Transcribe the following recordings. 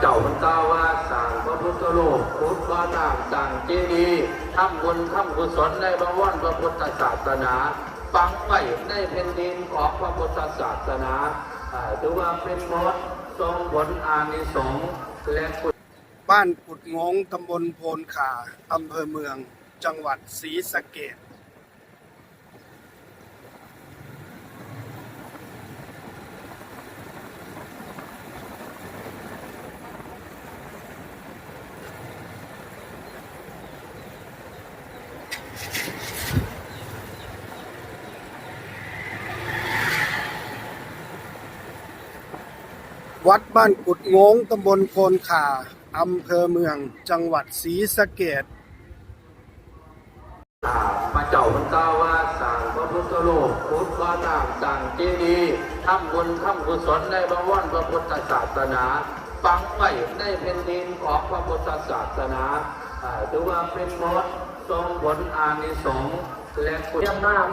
เจ้ามันกล่าวาสั่งพระพุทธรูปพุทธวาต่างสั่งเจดีย์ทำบุญทำกุศลในบวรพระพุทธศาสนาฝังไว้ในแผ่นดินของพระพุทธศาสนาถือว่าเป็นมดทรงผลอานิสงส์และกุศลบ้านกุดงงตำบลโพนขาอำเภอเมือง จังหวัดศรีสะเกด วัดบ้านกุดงงตำบลโพนขาอำเภอเมือง จังหวัดศรีสะเกดอ่าเจ้ามันกล่าว่าสั่งพระพุทธรูปพุทธว่าต่างสั่งเจดีย์ทำบุญทำกุศลในบวรพระพุทธศาสนาฝังไว้ในแผ่นดินของพระพุทธศาสนาอ่าถือว่าเป็นมดทรงผลอานิสงส์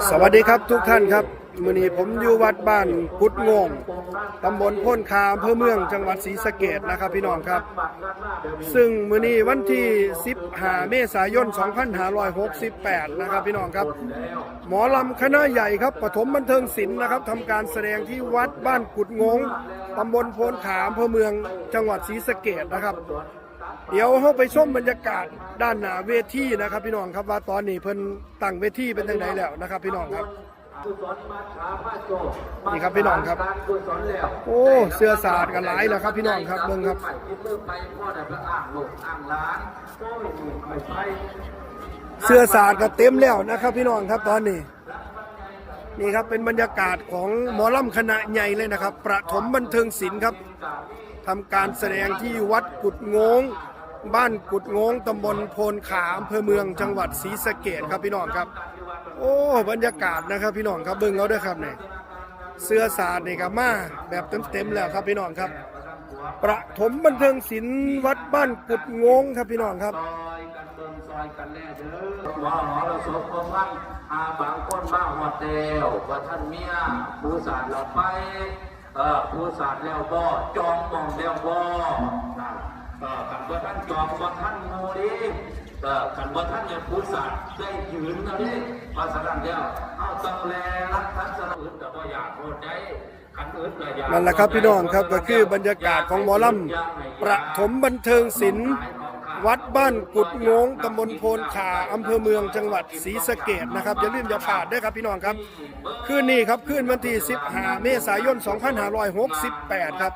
สวัสดีครับทุกท่านครับมื้อนี้ผมอยู่วัดบ้านกุดงงตำบลโพ้นคาอำเภอเมืองจังหวัดศรีสะเกดนะครับพี่น้องครับ ซึ่งมื้อนี้วันที่ 15 เมษายน 2568 นะครับพี่น้องครับ หมอลำคณะใหญ่ครับปฐมบันเทิงศิลป์นะครับทำการแสดงที่วัดบ้านกุดงงตำบลโพนขาอำเภอเมืองจังหวัดศรีสะเกดนะครับ เดี๋ยวเราไปชมบรรยากาศด้านหน้าเวทีนะครับ พี่น้องครับว่าตอนนี้เพิ่นตั้งเวทีเป็นยังไงแล้วนะครับ พี่น้องครับนี่ครับพี่น้องครับ โอ้เสื้อสาดกันหลายแล้วครับพี่น้องครับเบิ่งครับไปที่มือไปพ่อได้พระอางลูกอ่างล้านเสื้อสาดก็เต็มแล้วนะครับ พี่น้องครับตอนนี้นี่ครับเป็นบรรยากาศของหมอลำคณะใหญ่เลยนะครับ ประถมบันเทิงศิลป์ครับทำการแสดงที่วัดกุดงง บ้านกุดงงตำบลโพนขาอำเภอเมืองจังหวัดศรีสะเกดครับพี่น้องครับ โอ้บรรยากาศนะครับพี่น้องครับเบิ่งเอาด้วยครับเนี่ยเสื้อสาดนี่ครับมาแบบเต็มๆแล้วครับพี่น้องครับ ประถมบันเทิงศิลป์วัดบ้านกุดงงครับพี่น้องครับว่าหอราสมของมันอาบางคนบ้าหอดเดวว่าท่านเมียผู้สารเราไปเออผู้สารแล้วบ่จองมองแล้วบ่ นะเออกันว่าท่านจองว่าท่านโมดีเออกันว่าท่านเนี่ยผู้สารได้ยืนนะนี่มาสนันเดียวเอาตังแลรักท่านสนับสนุนแต่ว่าอยากโทษได้ขันอื่นเลยนั่นแหละครับพี่น้องครับก็คือบรรยากาศของหมอลำประถมบันเทิงศิลป์วัดบ้านกุดงงตำบลโพนขาอำเภอเมืองจังหวัดศรีสะเกดนะครับอย่าลืมอย่าพลาดด้วยครับพี่น้องครับคืนนี้ครับคืนวันที่ 15 เมษายน 2568 ครับ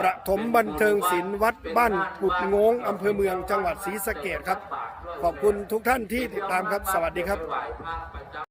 ประถมบันเทิงศิลป์วัดบ้านกุดงงอำเภอเมืองจังหวัดศรีสะเกดครับ ขอบคุณทุกท่านที่ติดตามครับ สวัสดีครับ